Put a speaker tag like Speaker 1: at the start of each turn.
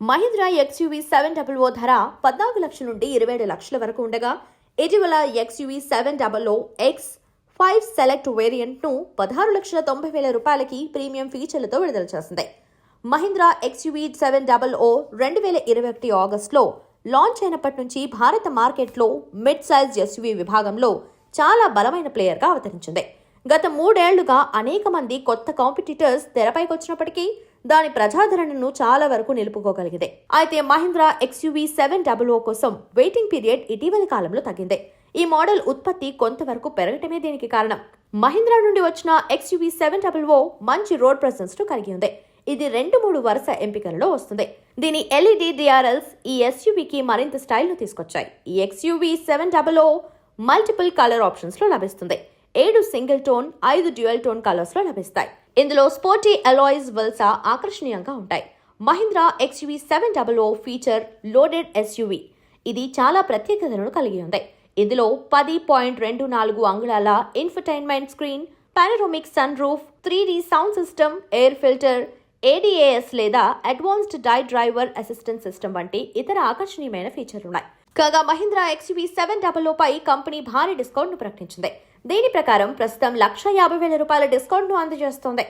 Speaker 1: Mahindra XUV seven double O ధర పద్నాలుగు లక్షల నుండి ఇరవై ఏడు లక్షల వరకు ఉండగా ఇటీవల XUV seven double O X five select వేరియంట్ను పదహారు లక్షల తొంభై వేల రూపాయలకి ప్రీమియం ఫీచర్లతో విడుదల చేసింది. Mahindra XUV seven double O రెండు వేల ఇరవై ఒకటి ఆగస్టులో లాంచ్ అయినప్పటి నుంచి భారత మార్కెట్లో మిడ్ సైజ్ ఎస్యూవీ విభాగంలో చాలా బలమైన ప్లేయర్గా అవతరించింది. గత మూడేళ్ళుగా అనేక మంది కొత్త కాంపిటీటర్స్ తెరపైకి వచ్చినప్పటికీ దాని ప్రజాదరణను చాలా వరకు నిలుపుకోగలిగింది. అయితే Mahindra XUV seven double O కోసం వెయిటింగ్ పీరియడ్ ఇటీవలి కాలంలో తగ్గింది. ఈ మోడల్ ఉత్పత్తి కొంతవరకు పెరగటమే దీనికి కారణం. మహీంద్రా నుండి వచ్చిన ఎక్స్యూవీ సెవెన్ డబుల్ ఓ మంచి రోడ్ ప్రెసెన్స్ను కలిగి ఉంది. ఇది రెండు మూడు వరుస ఎంపికలలో వస్తుంది. దీని ఎల్ఈడి డిఆర్ఎల్స్ ఈ ఎస్యూవీకి మరింత స్టైల్ను తీసుకొచ్చాయి. ఈ XUV seven double O multiple colour ఆప్షన్స్లో లభిస్తుంది. ఏడు సింగిల్ టోన్ ఐదు డ్యూయల్ టోన్ కలర్స్లో లభిస్తాయి. ఇందులో స్పోర్టీ అలాయిస్ వల్సా ఆకర్షణీయంగా ఉంటాయి. Mahindra XUV seven double O feature loaded SUV. ఇది చాలా ప్రత్యేకతలను కలిగి ఉంది. ఇందులో పది పాయింట్ రెండు నాలుగు అంగుళాల infotainment screen panoramic sun roof three D sound system air filter ADAS లేదా అడ్వాన్స్డ్ డై డ్రైవర్ అసిస్టెంట్ సిస్టమ్ వంటి ఇతర ఆకర్షణీయమైన ఫీచర్లు ఉన్నాయి. కాగా మహీంద్రా ఎక్స్యూవీ సెవెన్ డబల్ పై కంపెనీ భారీ డిస్కౌంట్ను ప్రకటించింది. దీని ప్రకారం ప్రస్తుతం లక్ష యాభై వేల రూపాయల డిస్కౌంట్ను అందజేస్తోంది.